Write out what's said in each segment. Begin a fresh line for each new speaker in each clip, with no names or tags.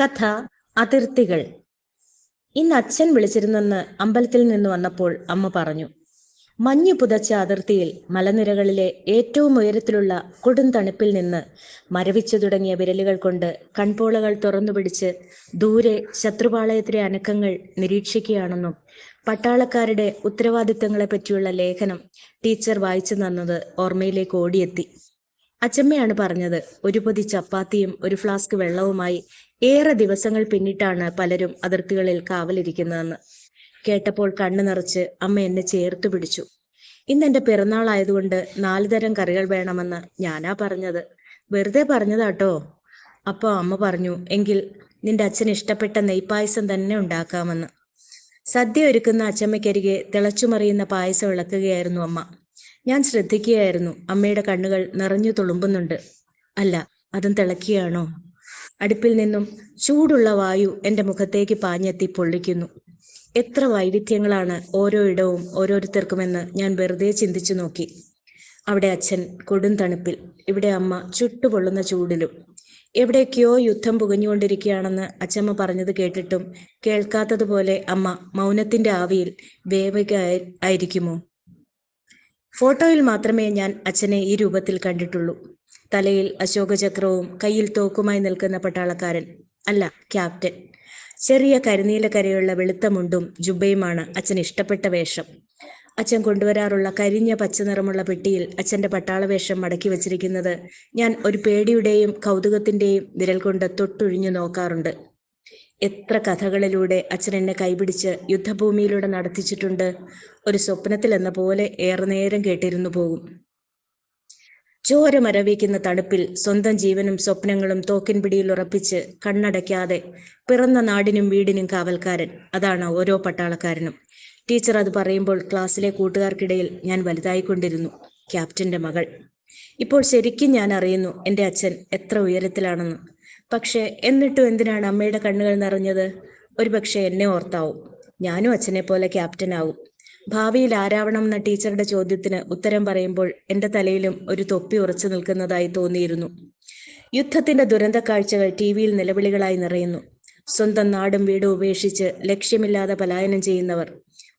കഥ അതിർത്തികൾ. ഇന്ന് അച്ഛൻ വിളിച്ചിരുന്നെന്ന് അമ്പലത്തിൽ നിന്ന് വന്നപ്പോൾ അമ്മ പറഞ്ഞു മഞ്ഞു പുതച്ച അതിർത്തിയിൽ മലനിരകളിലെ ഏറ്റവും ഉയരത്തിലുള്ള കൊടും തണുപ്പിൽ നിന്ന് മരവിച്ചു തുടങ്ങിയ വിരലുകൾ കൊണ്ട് കൺപോളകൾ തുറന്നു പിടിച്ച് ദൂരെ ശത്രുപാളയത്തിലെ അനക്കങ്ങൾ നിരീക്ഷിക്കുകയാണെന്നും പട്ടാളക്കാരുടെ ഉത്തരവാദിത്തങ്ങളെ പറ്റിയുള്ള ലേഖനം ടീച്ചർ വായിച്ചു തന്നത് ഓർമ്മയിലേക്ക് ഓടിയെത്തി. അച്ചമ്മയാണ് പറഞ്ഞത് ഒരു പൊതി ചപ്പാത്തിയും ഒരു ഫ്ലാസ്ക് വെള്ളവുമായി ഏറെ ദിവസങ്ങൾ പിന്നിട്ടാണ് പലരും അതിർത്തികളിൽ കാവലിരിക്കുന്നതെന്ന്. കേട്ടപ്പോൾ കണ്ണു നിറച്ച് അമ്മ എന്നെ ചേർത്തു പിടിച്ചു. ഇന്ന് എന്റെ പിറന്നാളായതുകൊണ്ട് നാല് തരം കറികൾ വേണമെന്ന് ഞാനാ പറഞ്ഞത്. വെറുതെ പറഞ്ഞതാട്ടോ. അപ്പൊ അമ്മ പറഞ്ഞു എങ്കിൽ നിന്റെ അച്ഛൻ ഇഷ്ടപ്പെട്ട നെയ്പായസം തന്നെ ഉണ്ടാക്കാമെന്ന്. സദ്യ ഒരുക്കുന്ന അച്ചമ്മയ്ക്കരികെ തിളച്ചുമറിയുന്ന പായസം ഇളക്കുകയായിരുന്നു അമ്മ. ഞാൻ ശ്രദ്ധിക്കുകയായിരുന്നു അമ്മയുടെ കണ്ണുകൾ നിറഞ്ഞു തുളുമ്പുന്നുണ്ട്. അല്ല അതും തിളക്കുകയാണോ? അടുപ്പിൽ നിന്നും ചൂടുള്ള വായു എന്റെ മുഖത്തേക്ക് പാഞ്ഞെത്തി പൊള്ളിക്കുന്നു. എത്ര വൈവിധ്യങ്ങളാണ് ഓരോ ഇടവും ഓരോരുത്തർക്കുമെന്ന് ഞാൻ വെറുതെ ചിന്തിച്ചു നോക്കി. അവിടെ അച്ഛൻ കൊടും തണുപ്പിൽ ഇവിടെ അമ്മ ചുട്ടുപൊള്ളുന്ന ചൂടിലും. എവിടേക്കോ യുദ്ധം പുകഞ്ഞുകൊണ്ടിരിക്കുകയാണെന്ന് അച്ഛമ്മ പറഞ്ഞത് കേട്ടിട്ടും കേൾക്കാത്തതുപോലെ അമ്മ മൗനത്തിന്റെ ആവിയിൽ വേവക ആയിരിക്കുമോ? ഫോട്ടോയിൽ മാത്രമേ ഞാൻ അച്ഛനെ ഈ രൂപത്തിൽ കണ്ടിട്ടുള്ളൂ. തലയിൽ അശോകചക്രവും കയ്യിൽ തോക്കുമായി നിൽക്കുന്ന പട്ടാളക്കാരൻ. അല്ല ക്യാപ്റ്റൻ. ചെറിയ കരിനീല കരയുള്ള വെളുത്ത മുണ്ടും ജുബയുമാണ് അച്ഛൻ ഇഷ്ടപ്പെട്ട വേഷം. അച്ഛൻ കൊണ്ടുവരാറുള്ള കരിഞ്ഞ പച്ച നിറമുള്ള പെട്ടിയിൽ അച്ഛന്റെ പട്ടാളവേഷം മടക്കി വച്ചിരിക്കുന്നത് ഞാൻ ഒരു പേടിയുടെയും കൗതുകത്തിന്റെയും വിരൽ കൊണ്ട് തൊട്ടൊഴിഞ്ഞു നോക്കാറുണ്ട്. എത്ര കഥകളിലൂടെ അച്ഛൻ എന്നെ കൈപിടിച്ച് യുദ്ധഭൂമിയിലൂടെ നടത്തിച്ചിട്ടുണ്ട്. ഒരു സ്വപ്നത്തിലെന്ന പോലെ ഏറെ നേരം കേട്ടിരുന്നു പോകും. ചോര മരവിക്കുന്ന തണുപ്പിൽ സ്വന്തം ജീവനും സ്വപ്നങ്ങളും തോക്കിൻ പിടിയിൽ ഉറപ്പിച്ച് കണ്ണടയ്ക്കാതെ പിറന്ന നാടിനും വീടിനും കാവൽക്കാരൻ. അതാണ് ഓരോ പട്ടാളക്കാരനും. ടീച്ചർ അത് പറയുമ്പോൾ ക്ലാസ്സിലെ കൂട്ടുകാർക്കിടയിൽ ഞാൻ വലുതായിക്കൊണ്ടിരുന്നു. ക്യാപ്റ്റന്റെ മകൾ. ഇപ്പോൾ ശരിക്കും ഞാൻ അറിയുന്നു എന്റെ അച്ഛൻ എത്ര ഉയരത്തിലാണെന്ന്. പക്ഷേ എന്നിട്ടും എന്തിനാണ് അമ്മയുടെ കണ്ണുകൾ നിറഞ്ഞത്? ഒരുപക്ഷെ എന്നെ ഓർത്താവും. ഞാനും അച്ഛനെ പോലെ ക്യാപ്റ്റനാവും. ഭാവിയിൽ ആരാവണം എന്ന ടീച്ചറുടെ ചോദ്യത്തിന് ഉത്തരം പറയുമ്പോൾ എന്റെ തലയിലും ഒരു തൊപ്പി ഉറച്ചു നിൽക്കുന്നതായി തോന്നിയിരുന്നു. യുദ്ധത്തിന്റെ ദുരന്ത കാഴ്ചകൾ ടി വിയിൽ നിലവിളികളായി നിറയുന്നു. സ്വന്തം നാടും വീടും ഉപേക്ഷിച്ച് ലക്ഷ്യമില്ലാതെ പലായനം ചെയ്യുന്നവർ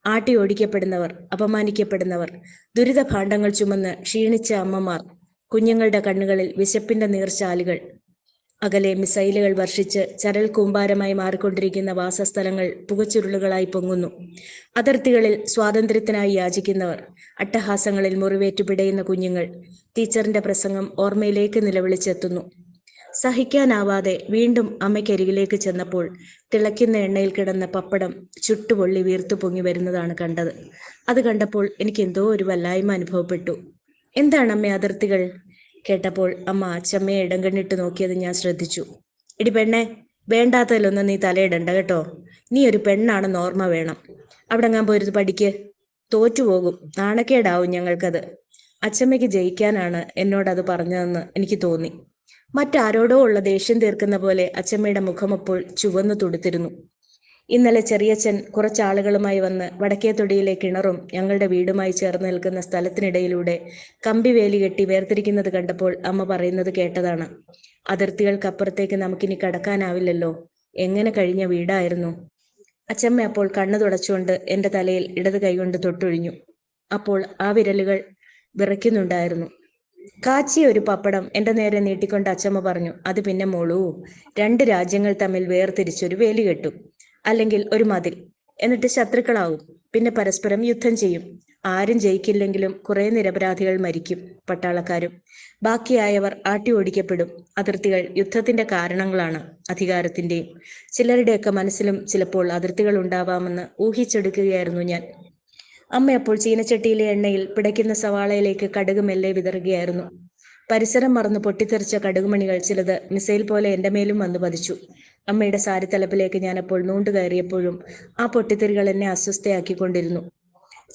ആട്ടി ഓടിക്കപ്പെടുന്നവർ അപമാനിക്കപ്പെടുന്നവർ ദുരിത ഭാണ്ഡങ്ങൾ ചുമന്ന് ക്ഷീണിച്ച അമ്മമാർ കുഞ്ഞുങ്ങളുടെ കണ്ണുകളിൽ വിശപ്പിന്റെ നീർച്ചാലുകൾ അകലെ മിസൈലുകൾ വർഷിച്ച് ചരൽ കൂമ്പാരമായി മാറിക്കൊണ്ടിരിക്കുന്ന വാസസ്ഥലങ്ങൾ പുകച്ചുരുളുകളായി പൊങ്ങുന്നു. അതിർത്തികളിൽ സ്വാതന്ത്ര്യത്തിനായി യാചിക്കുന്നവർ അട്ടഹാസങ്ങളിൽ മുറിവേറ്റു പിടയുന്ന കുഞ്ഞുങ്ങൾ ടീച്ചറിന്റെ പ്രസംഗം ഓർമ്മയിലേക്ക് നിലവിളിച്ചെത്തുന്നു. സഹിക്കാനാവാതെ വീണ്ടും അമ്മയ്ക്കരികിലേക്ക് ചെന്നപ്പോൾ തിളയ്ക്കുന്ന എണ്ണയിൽ കിടന്ന പപ്പടം ചുട്ടുപൊള്ളി വീർത്തു പൊങ്ങി വരുന്നതാണ് കണ്ടത്. അത് കണ്ടപ്പോൾ എനിക്ക് എന്തോ ഒരു വല്ലായ്മ അനുഭവപ്പെട്ടു. എന്താണ് അമ്മ അതിർത്തികൾ? കേട്ടപ്പോൾ അമ്മ അച്ചമ്മയെ ഇടം കണ്ണിട്ട് നോക്കിയത് ഞാൻ ശ്രദ്ധിച്ചു. ഇടി പെണ്ണെ വേണ്ടാത്തതിലൊന്നും നീ തലയിടണ്ട കേട്ടോ. നീ ഒരു പെണ്ണാണെന്ന് ഓർമ്മ വേണം. അവിടെ ഞാൻ പോയിരുന്ന് പഠിക്ക് തോറ്റുപോകും നാണക്കേടാവും ഞങ്ങൾക്കത്. അച്ചമ്മയ്ക്ക് ജയിക്കാനാണ് എന്നോടത് പറഞ്ഞതെന്ന് എനിക്ക് തോന്നി. മറ്റാരോടോ ഉള്ള ദേഷ്യം തീർക്കുന്ന പോലെ അച്ചമ്മയുടെ മുഖം അപ്പോൾ ചുവന്നു തുടുത്തിരുന്നു. ഇന്നലെ ചെറിയച്ഛൻ കുറച്ചാളുകളുമായി വന്ന് വടക്കേ തൊടിയിലെ കിണറും ഞങ്ങളുടെ വീടുമായി ചേർന്ന് നിൽക്കുന്ന സ്ഥലത്തിനിടയിലൂടെ കമ്പി വേലി കെട്ടി വേർതിരിക്കുന്നത് കണ്ടപ്പോൾ അമ്മ പറയുന്നത് കേട്ടതാണ്. അതിർത്തികൾക്കപ്പുറത്തേക്ക് നമുക്കിനി കടക്കാനാവില്ലല്ലോ. എങ്ങനെ കഴിഞ്ഞ വീടായിരുന്നു? അച്ചമ്മ അപ്പോൾ കണ്ണു തുടച്ചുകൊണ്ട് എന്റെ തലയിൽ ഇടത് കൈകൊണ്ട് തൊട്ടൊഴിഞ്ഞു. അപ്പോൾ ആ വിരലുകൾ വിറയ്ക്കുന്നുണ്ടായിരുന്നു. കാച്ചിയ ഒരു പപ്പടം എന്റെ നേരെ നീട്ടിക്കൊണ്ട് അച്ചമ്മ പറഞ്ഞു അത് പിന്നെ മോളൂ. രണ്ട് രാജ്യങ്ങൾ തമ്മിൽ വേർതിരിച്ചൊരു വേലി കെട്ടും. അല്ലെങ്കിൽ ഒരു മതിൽ. എന്നിട്ട് ശത്രുക്കളാവും പിന്നെ പരസ്പരം യുദ്ധം ചെയ്യും. ആരും ജയിക്കില്ലെങ്കിലും കുറെ നിരപരാധികൾ മരിക്കും പട്ടാളക്കാരും. ബാക്കിയായവർ ആട്ടി ഓടിക്കപ്പെടും. അതിർത്തികൾ യുദ്ധത്തിന്റെ കാരണങ്ങളാണ് അധികാരത്തിന്റെയും. ചിലരുടെയൊക്കെ മനസ്സിലും ചിലപ്പോൾ അതിർത്തികൾ ഉണ്ടാവാമെന്ന് ഊഹിച്ചെടുക്കുകയായിരുന്നു ഞാൻ. അമ്മ അപ്പോൾ ചീനച്ചട്ടിയിലെ എണ്ണയിൽ പിടയ്ക്കുന്ന സവാളയിലേക്ക് കടുക് മെല്ലെ വിതറുകയായിരുന്നു. പരിസരം മറന്ന് പൊട്ടിത്തെറിച്ച കടുകുമണികൾ ചിലത് മിസൈൽ പോലെ എന്റെ മേലും വന്നു പതിച്ചു. അമ്മയുടെ സാരിത്തലപ്പിലേക്ക് ഞാൻ അപ്പോൾ നൂണ്ടു കയറിയപ്പോഴും ആ പൊട്ടിത്തെറികൾ എന്നെ അസ്വസ്ഥയാക്കിക്കൊണ്ടിരുന്നു.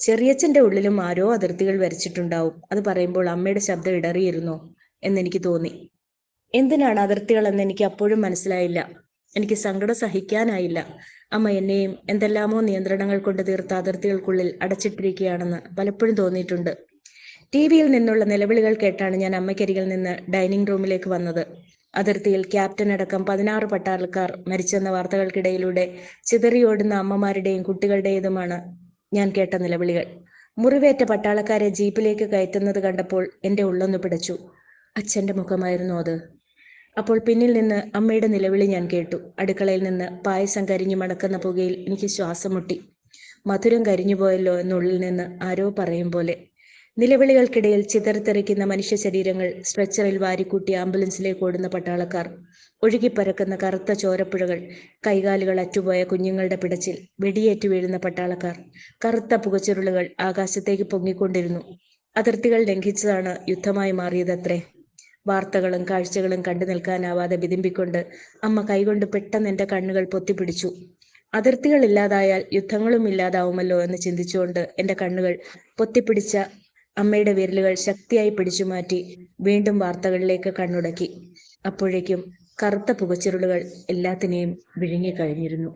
ചെറിയച്ഛന്റെ ഉള്ളിലും ആരോ അതിർത്തികൾ വരച്ചിട്ടുണ്ടാവും. അത് പറയുമ്പോൾ അമ്മയുടെ ശബ്ദം ഇടറിയിരുന്നോ എന്നെനിക്ക് തോന്നി. എന്തിനാണ് അതിർത്തികൾ എന്ന് എനിക്ക് അപ്പോഴും മനസ്സിലായില്ല. എനിക്ക് സങ്കടം സഹിക്കാനായില്ല. അമ്മ എന്നെയും എന്തെല്ലാമോ നിയന്ത്രണങ്ങൾ കൊണ്ട് തീർത്ത അതിർത്തികൾക്കുള്ളിൽ അടച്ചിട്ടിരിക്കുകയാണെന്ന് പലപ്പോഴും തോന്നിയിട്ടുണ്ട്. ടി വിയിൽ നിന്നുള്ള നിലവിളികൾ കേട്ടാണ് ഞാൻ അമ്മയ്ക്കരികിൽ നിന്ന് ഡൈനിങ് റൂമിലേക്ക് വന്നത്. അതിർത്തിയിൽ ക്യാപ്റ്റൻ അടക്കം പതിനാറ് പട്ടാളക്കാർ മരിച്ചെന്ന വാർത്തകൾക്കിടയിലൂടെ ചിതറിയോടുന്ന അമ്മമാരുടെയും കുട്ടികളുടേതുമാണ് ഞാൻ കേട്ട നിലവിളികൾ. മുറിവേറ്റ പട്ടാളക്കാരെ ജീപ്പിലേക്ക് കയറ്റുന്നത് കണ്ടപ്പോൾ എന്റെ ഉള്ളൊന്ന് പിടച്ചു. അച്ഛന്റെ മുഖമായിരുന്നു അത്. അപ്പോൾ പിന്നിൽ നിന്ന് അമ്മയുടെ നിലവിളി ഞാൻ കേട്ടു. അടുക്കളയിൽ നിന്ന് പായസം കരിഞ്ഞു മടക്കുന്ന പുകയിൽ എനിക്ക് ശ്വാസം മുട്ടി. മധുരം കരിഞ്ഞുപോയല്ലോ എന്നുള്ളിൽ നിന്ന് ആരോ പറയും പോലെ നിലവിളികൾക്കിടയിൽ ചിതറിത്തെറിക്കുന്ന മനുഷ്യ ശരീരങ്ങൾ സ്ട്രെച്ചറിൽ വാരിക്കൂട്ടി ആംബുലൻസിലേക്ക് ഓടുന്ന പട്ടാളക്കാർ ഒഴുകിപ്പരക്കുന്ന കറുത്ത ചോരപ്പുഴകൾ കൈകാലുകൾ അറ്റുപോയ കുഞ്ഞുങ്ങളുടെ പിടച്ചിൽ വെടിയേറ്റു വീഴുന്ന പട്ടാളക്കാർ കറുത്ത പുകച്ചുരുളുകൾ ആകാശത്തേക്ക് പൊങ്ങിക്കൊണ്ടിരുന്നു. അതിർത്തികൾ ലംഘിച്ചതാണ് യുദ്ധമായി മാറിയതത്രേ. വാർത്തകളും കാഴ്ചകളും കണ്ടു നിൽക്കാനാവാതെ വിതിമ്പിക്കൊണ്ട് അമ്മ കൈകൊണ്ട് പെട്ടെന്ന് എന്റെ കണ്ണുകൾ പൊത്തിപ്പിടിച്ചു. അതിർത്തികൾ ഇല്ലാതായാൽ യുദ്ധങ്ങളും ഇല്ലാതാവുമല്ലോ എന്ന് ചിന്തിച്ചുകൊണ്ട് എന്റെ കണ്ണുകൾ പൊത്തിപ്പിടിച്ച അമ്മയുടെ വിരലുകൾ ശക്തിയായി പിടിച്ചു മാറ്റി വീണ്ടും വാർത്തകളിലേക്ക് കണ്ണുടക്കി. അപ്പോഴേക്കും കറുത്ത പുകച്ചുരുളുകൾ എല്ലാത്തിനെയും വിഴുങ്ങിക്കഴിഞ്ഞിരുന്നു